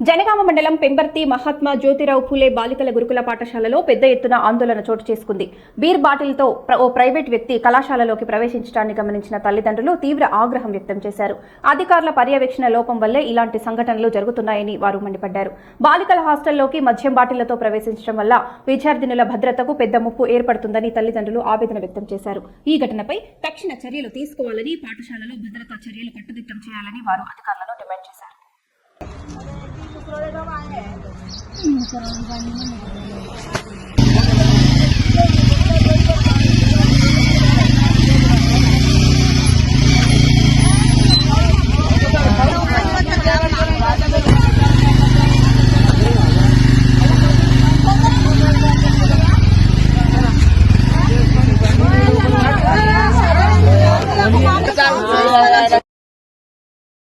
జనగామ మండలం పెంబర్తి మహాత్మా జ్యోతిరావు ఫులే బాలికల గురుకుల పాఠశాలలో పెద్ద ఎత్తున ఆందోళన చోటు చేసుకుంది. బీర్ బాటిల్తో ప్ర- ఓ ప్రైవేట్ వ్యక్తి కళాశాలలోకి ప్రవేశించడాన్ని గమనించిన తల్లిదండ్రులు తీవ్ర ఆగ్రహం వ్యక్తం చేశారు. అధికారుల పర్యవేక్షణ లోపం వల్లే ఇలాంటి సంఘటనలు జరుగుతున్నాయని వారు మండిపడ్డారు. బాలికల హాస్టల్లోకి మద్యం బాటిళ్ళతో ప్రవేశించడం వల్ల విద్యార్థినుల భద్రతకు పెద్ద ముప్పు ఏర్పడుతుందని తల్లిదండ్రులు ఆవేదన వ్యక్తం చేశారు. ఈ ఘటనపై తక్షణ చర్యలు తీసుకోవాలని పాఠశాలలో భద్రతా చర్యలు కట్టుదిట్టం చేయాలని వారు అధికారులను డిమాండ్ చేశారు.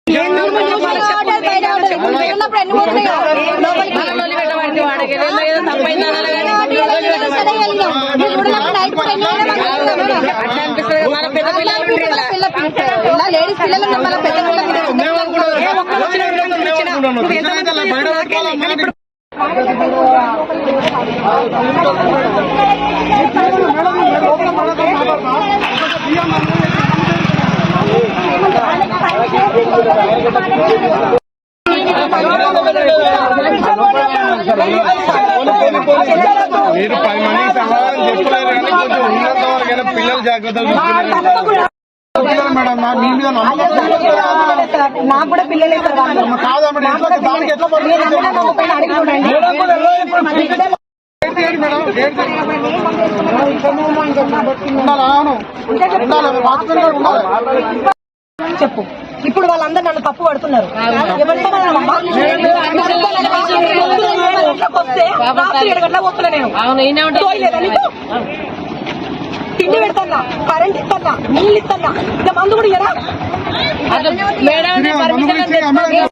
Ini mau nyoba ada beda ada. Mau nyoba ada beda ada. Ladies పిల్లలు మన పెద్ద మీరు పది మందికి సమాధానం చెప్పలేరు కానీ కొంచెం ఉన్నంత వరకైనా పిల్లలు జాగ్రత్తలు చూసుకున్నారు మేడం మీ మీద నమ్మకం నాకు కూడా పిల్లలే సార్ వాళ్ళు. కాదా మేడం ఎట్లా దానికి ఎట్లా అవును. ఉండాలి వాచ్మెన్ గారు ఉండాలి చెప్పు. ఇప్పుడు వాళ్ళందరూ నన్ను తప్పు పడుతున్నారు. వస్తే రాత్రి ఏడు వస్తున్నా నేను? తిండి పెడతాన్నా కరెంట్ ఇస్తానా నీళ్ళు ఇస్తానా ఇంకా మందు కూడా ఇయ్యరా? అమ్మాయి